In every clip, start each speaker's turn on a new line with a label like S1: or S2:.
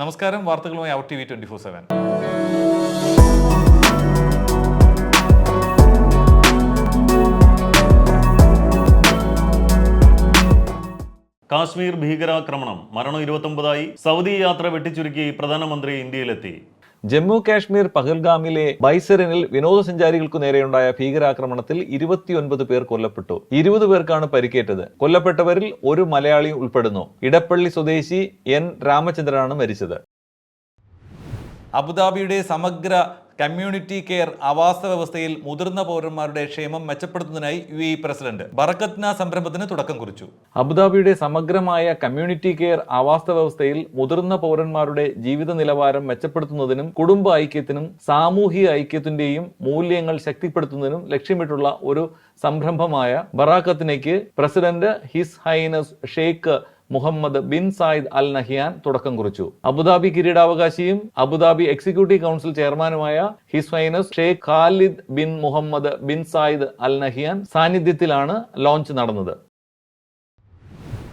S1: നമസ്കാരം വാർത്തകളുമായി അവർ T V twenty four seven.
S2: Kashmir ഭീകരാക്രമണം മരണം ഇരുപത്തൊമ്പതായി സൗദി യാത്ര വെട്ടിച്ചുരുക്കി പ്രധാനമന്ത്രി ഇന്ത്യയിലെത്തി.
S3: ജമ്മു കാശ്മീർ പഹൽഗാമിലെ ബൈസറിനിൽ വിനോദസഞ്ചാരികൾക്കു നേരെയുണ്ടായ ഭീകരാക്രമണത്തിൽ ഇരുപത്തിയൊൻപത് പേർ കൊല്ലപ്പെട്ടു. ഇരുപത് പേർക്കാണ് പരിക്കേറ്റത്. കൊല്ലപ്പെട്ടവരിൽ ഒരു മലയാളി ഉൾപ്പെടുന്നു. ഇടപ്പള്ളി സ്വദേശി എൻ രാമചന്ദ്രനാണ് മരിച്ചത്.
S1: അബുദാബിയുടെ സമഗ്ര കമ്മ്യൂണിറ്റി കെയർ ആവാസ വ്യവസ്ഥയിൽ മുതിർന്ന പൗരന്മാരുടെ ക്ഷേമം മെച്ചപ്പെടുത്തുന്നതിനായി യു എ പ്രസിഡന്റ് ബറക്കത്ന സംരംഭത്തിന് തുടക്കം കുറിച്ചു.
S3: അബുദാബിയുടെ സമഗ്രമായ കമ്മ്യൂണിറ്റി കെയർ ആവാസ വ്യവസ്ഥയിൽ മുതിർന്ന പൗരന്മാരുടെ ജീവിത നിലവാരം മെച്ചപ്പെടുത്തുന്നതിനും കുടുംബ ഐക്യത്തിനും സാമൂഹിക ഐക്യത്തിന്റെയും മൂല്യങ്ങൾ ശക്തിപ്പെടുത്തുന്നതിനും ലക്ഷ്യമിട്ടുള്ള ഒരു സംരംഭമായ ബറാക്കത്തിനേക്ക് president his highness Sheikh Mohamed bin Zayed Al Nahyan തുടക്കം കുറിച്ചു. അബുദാബി കിരീടാവകാശിയും അബുദാബി എക്സിക്യൂട്ടീവ് കൗൺസിൽ ചെയർമാനുമായ his highness Sheikh Khalid bin Mohamed bin Zayed Al Nahyan സാന്നിധ്യത്തിലാണ് ലോഞ്ച് നടന്നത്.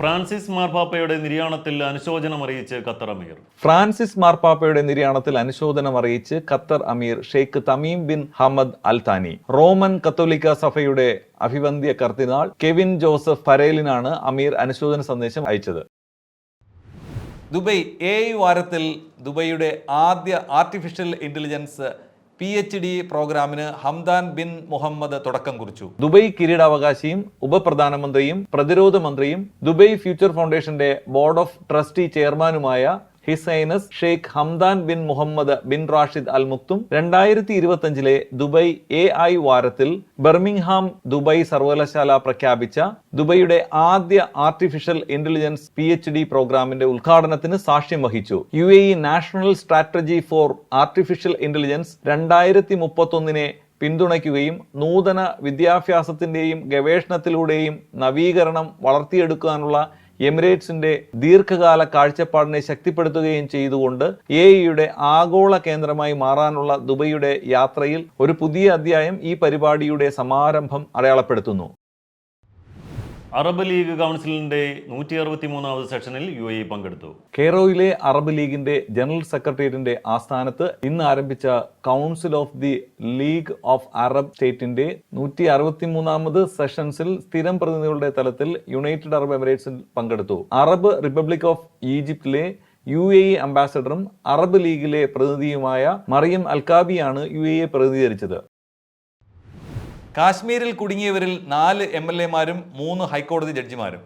S2: ഫ്രാൻസിസ് മാർപ്പാപ്പയുടെ നിര്യാണത്തിൽ അനുശോചനം അറിയിച്ച് ഖത്തർ അമീർ.
S3: ഫ്രാൻസിസ് മാർപ്പാപ്പയുടെ നിര്യാണത്തിൽ അനുശോചനം അറിയിച്ച് Qatar Emir Sheikh Tamim bin Hamad Al Thani Roman കത്തോലിക്ക സഭയുടെ അഭിവന്ദ്യ കർദിനാൾ കെവിൻ ജോസഫ് ഫരേലിനാണ് അമീർ അനുശോചന സന്ദേശം അയച്ചത്.
S1: ദുബൈ എ വാരത്തിൽ ദുബൈയുടെ ആദ്യ artificial intelligence P H D പ്രോഗ്രാമിന് ഹംദാൻ ബിൻ മുഹമ്മദ് തുടക്കം കുറിച്ചു.
S3: ദുബൈ കിരീടാവകാശിയും ഉപപ്രധാനമന്ത്രിയും പ്രതിരോധ മന്ത്രിയും ദുബൈ ഫ്യൂച്ചർ ഫൗണ്ടേഷന്റെ ബോർഡ് ഓഫ് ട്രസ്റ്റി ചെയർമാനുമായ his highness Sheikh Hamdan bin Mohammed bin Rashid Al Maktoum രണ്ടായിരത്തി ഇരുപത്തിയഞ്ചിലെ ദുബൈ എ ഐ വാരത്തിൽ ബെർമിംഗ്ഹാം ദുബൈ സർവകലാശാല പ്രഖ്യാപിച്ച ദുബൈയുടെ ആദ്യ artificial intelligence P H D പ്രോഗ്രാമിന്റെ ഉദ്ഘാടനത്തിന് സാക്ഷ്യം വഹിച്ചു. U A E national strategy for artificial intelligence രണ്ടായിരത്തി മുപ്പത്തൊന്നിനെ പിന്തുണയ്ക്കുകയും നൂതന വിദ്യാഭ്യാസത്തിന്റെയും ഗവേഷണത്തിലൂടെയും നവീകരണം വളർത്തിയെടുക്കാനുള്ള എമിറേറ്റ്സിന്റെ ദീർഘകാല കാഴ്ചപ്പാടിനെ ശക്തിപ്പെടുത്തുകയും ചെയ്തുകൊണ്ട് എ ഇയുടെ ആഗോള കേന്ദ്രമായി മാറാനുള്ള ദുബൈയുടെ യാത്രയിൽ ഒരു പുതിയ അധ്യായം ഈ പരിപാടിയുടെ സമാരംഭം അടയാളപ്പെടുത്തുന്നു.
S2: അറബ് ലീഗ് കൗൺസിലിന്റെ നൂറ്റി അറുപത്തി മൂന്നാമത് സെഷനിൽ യു എ പങ്കെടുത്തു.
S3: കെയ്റോയിലെ അറബ് ലീഗിന്റെ ജനറൽ സെക്രട്ടേറിയറ്റിന്റെ ആസ്ഥാനത്ത് ഇന്ന് ആരംഭിച്ച council of the league of Arab സ്റ്റേറ്റിന്റെ നൂറ്റി അറുപത്തി മൂന്നാമത് സെഷൻസിൽ സ്ഥിരം പ്രതിനിധികളുടെ തലത്തിൽ യുണൈറ്റഡ് അറബ് എമിറേറ്റ്സിൽ പങ്കെടുത്തു. അറബ് റിപ്പബ്ലിക് ഓഫ് ഈജിപ്തിലെ യു എ ഇ അംബാസഡറും അറബ് ലീഗിലെ പ്രതിനിധിയുമായ മറിയം അൽക്കാബിയാണ് യു എ പ്രതിനിധീകരിച്ചത്.
S1: കാശ്മീരിൽ കുടുങ്ങിയവരിൽ നാല് എം എൽ എമാരും മൂന്ന് ഹൈക്കോടതി ജഡ്ജിമാരും.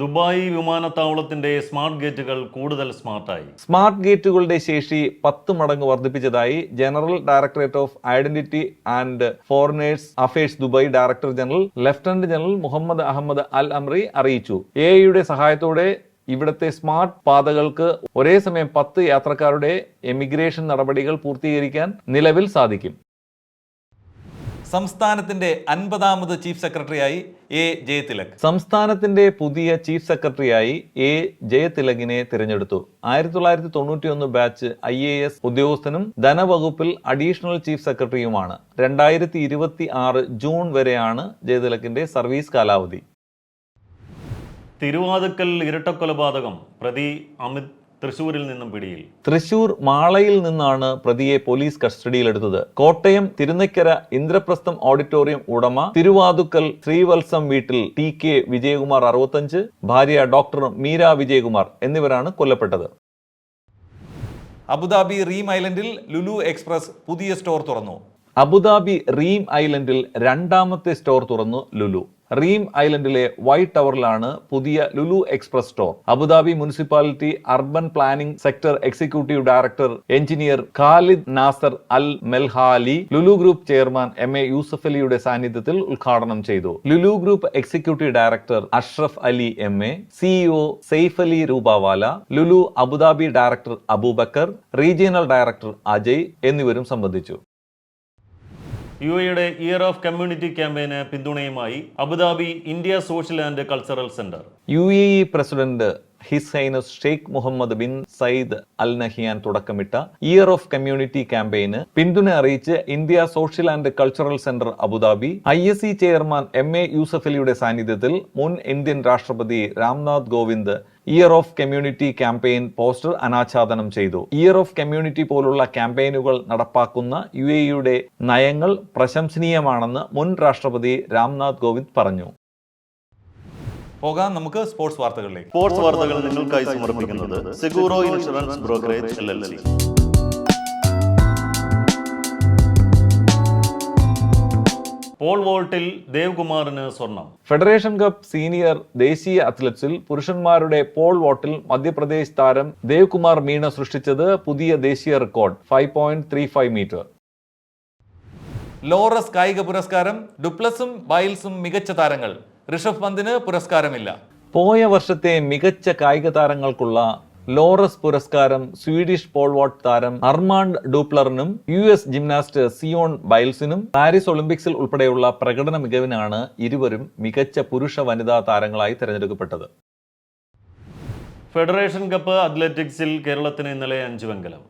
S2: ദുബായ് വിമാനത്താവളത്തിന്റെ സ്മാർട്ട് ഗേറ്റുകൾ കൂടുതൽ സ്മാർട്ടായി.
S3: സ്മാർട്ട് ഗേറ്റുകളുടെ ശേഷി പത്ത് മടങ്ങ് വർദ്ധിപ്പിച്ചതായി general directorate of identity and foreigners affairs Dubai director general lieutenant general Mohammed Ahmed Al Amri അറിയിച്ചു. എ ഐയുടെ സഹായത്തോടെ ഇവിടത്തെ സ്മാർട്ട് പാതകൾക്ക് ഒരേ സമയം പത്ത് യാത്രക്കാരുടെ എമിഗ്രേഷൻ നടപടികൾ പൂർത്തീകരിക്കാൻ നിലവിൽ സാധിക്കും.
S1: സംസ്ഥാനത്തിന്റെ അൻപതാമത് ചീഫ് സെക്രട്ടറിയായി എ ജയതിലക്.
S3: സംസ്ഥാനത്തിന്റെ പുതിയ ചീഫ് സെക്രട്ടറിയായി എ ജയതിലകിനെ തിരഞ്ഞെടുത്തു. ആയിരത്തി തൊള്ളായിരത്തി തൊണ്ണൂറ്റി ഒന്ന് ബാച്ച് ഐ എ എസ് ഉദ്യോഗസ്ഥനും ധനവകുപ്പിൽ അഡീഷണൽ ചീഫ് സെക്രട്ടറിയുമാണ്. രണ്ടായിരത്തി ഇരുപത്തി ആറ് ജൂൺ വരെയാണ് ജയതിലക്കിന്റെ സർവീസ് കാലാവധി.
S2: തിരുവാതുക്കൽ ഇരട്ടക്കൊലപാതകം പ്രതി അമിത് തൃശൂരിൽ നിന്നും പിടിയിൽ.
S3: തൃശൂർ മാളയിൽ നിന്നാണ് പ്രതിയെ പോലീസ് കസ്റ്റഡിയിലെടുത്തത്. കോട്ടയം തിരുനക്കര ഇന്ദ്രപ്രസ്ഥം ഓഡിറ്റോറിയം ഉടമ തിരുവാതുക്കൽ ശ്രീവത്സം വീട്ടിൽ ടി കെ വിജയകുമാർ അറുപത്തഞ്ച് ഭാര്യ ഡോക്ടർ മീര വിജയകുമാർ എന്നിവരാണ് കൊല്ലപ്പെട്ടത്.
S1: അബുദാബി റീം ഐലൻഡിൽ ലുലു എക്സ്പ്രസ് പുതിയ സ്റ്റോർ തുറന്നു.
S3: അബുദാബി റീം ഐലൻഡിൽ രണ്ടാമത്തെ സ്റ്റോർ തുറന്നു ലുലു. റീം ഐലൻഡിലെ വൈറ്റ് ടവറിലാണ് പുതിയ Lulu express store. Abu Dhabi municipality urban planning sector executive director engineer Khalid Nasser Al Melhali Lulu group chairman M A Yusuf അലിയുടെ സാന്നിധ്യത്തിൽ ഉദ്ഘാടനം ചെയ്തു. Lulu group executive director Ashraf Ali M A CEO Saif Ali Rupawala Lulu Abu Dhabi director Abubakar regional director Ajay എന്നിവരും സംബന്ധിച്ചു.
S2: U എയുടെ year of community ക്യാമ്പയിന് പിന്തുണയുമായി Abu Dhabi India social and cultural centre.
S3: U A president his Sheikh Mohamed bin Zayed Al Nahyan തുടക്കമിട്ട year of community ക്യാമ്പയിന് പിന്തുണ അറിയിച്ച് India social and cultural centre Abu Dhabi I S C chairman M A യൂസഫലിയുടെ സാന്നിധ്യത്തിൽ മുൻ Indian രാഷ്ട്രപതി Ramnath Kovind year of community campaign poster അനാച്ഛാദനം ചെയ്തു. Year of community പോലുള്ള ക്യാമ്പയിനുകൾ നടപ്പാക്കുന്ന യു എയുടെ നയങ്ങൾ പ്രശംസനീയമാണെന്ന് മുൻ രാഷ്ട്രപതി രാംനാഥ് കോവിന്ദ് പറഞ്ഞു.
S1: പോകാം. നമുക്ക് സ്പോർട്സ് വാർത്തകളിലേക്ക്.
S2: സ്പോർട്സ് വാർത്തകൾ നിങ്ങൾക്കായി സമർപ്പിക്കുന്നത് Seguro insurance brokerage L L C pole വോൾട്ടിൽ ദേവ്കുമാറിന് സ്വർണം.
S3: ഫെഡറേഷൻ കപ്പ് സീനിയർ ദേശീയ അത്ലറ്റ്സിൽ പുരുഷന്മാരുടെ പോൾ വോട്ടിൽ മധ്യപ്രദേശ് താരം ദേവ്കുമാർ മീണ സൃഷ്ടിച്ചത് പുതിയ ദേശീയ record five point three five metre
S1: Laureus കായിക പുരസ്കാരം ഡുപ്ലസും ബൈൽസും മികച്ച താരങ്ങൾ. ഋഷഭ് പന്തിന് പുരസ്കാരമില്ല.
S3: പോയ വർഷത്തെ മികച്ച കായിക താരങ്ങൾക്കുള്ള ലോറസ് പുരസ്കാരം സ്വീഡിഷ് പോൾവാട്ട് താരം അർമാൻഡ് ഡൂപ്ലറിനും യു എസ് ജിംനാസ്റ്റ് സിയോൺ ബൈൽസിനും പാരീസ് ഒളിമ്പിക്സിൽ ഉൾപ്പെടെയുള്ള പ്രകടന മികവിനാണ് ഇരുവരും മികച്ച പുരുഷ വനിതാ താരങ്ങളായി തിരഞ്ഞെടുക്കപ്പെട്ടത്.
S2: ഫെഡറേഷൻ കപ്പ് അത്ലറ്റിക്സിൽ കേരളത്തിന് ഇന്നലെ അഞ്ച് വെങ്കലം.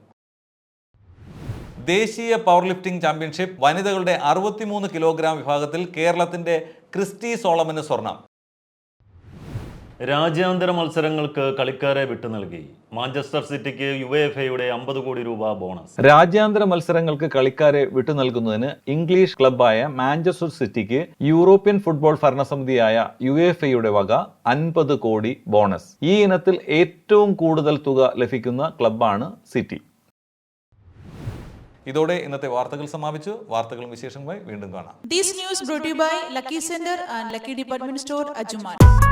S1: ദേശീയ പവർ ലിഫ്റ്റിംഗ് ചാമ്പ്യൻഷിപ്പ് വനിതകളുടെ അറുപത്തിമൂന്ന് കിലോഗ്രാം വിഭാഗത്തിൽ കേരളത്തിന്റെ ക്രിസ്റ്റി സോളമന് സ്വർണം.
S2: രാജ്യാന്തര മത്സരങ്ങൾക്ക് കളിക്കാരെ വിട്ടു നൽകി. മാഞ്ചസ്റ്റർ സിറ്റിക്ക് യു എഫ് എയുടെ അമ്പത് കോടി രൂപ ബോണസ്.
S3: രാജ്യാന്തര മത്സരങ്ങൾക്ക് കളിക്കാരെ വിട്ടു നൽകുന്നതിന് ഇംഗ്ലീഷ് ക്ലബായ മാഞ്ചസ്റ്റർ സിറ്റിക്ക് യൂറോപ്യൻ ഫുട്ബോൾ ഭരണസമിതിയായ യു എഫ് എയുടെ വക അൻപത് കോടി ബോണസ്. ഈ ഇനത്തിൽ ഏറ്റവും കൂടുതൽ തുക ലഭിക്കുന്ന ക്ലബാണ് സിറ്റി.
S1: ഇതോടെ ഇന്നത്തെ വാർത്തകൾ സമാപിച്ചു വാർത്തകളും വിശേഷങ്ങളുമായി വീണ്ടും കാണാം
S4: brought to you by Lucky Sender and Lucky Department Store, Ajuman.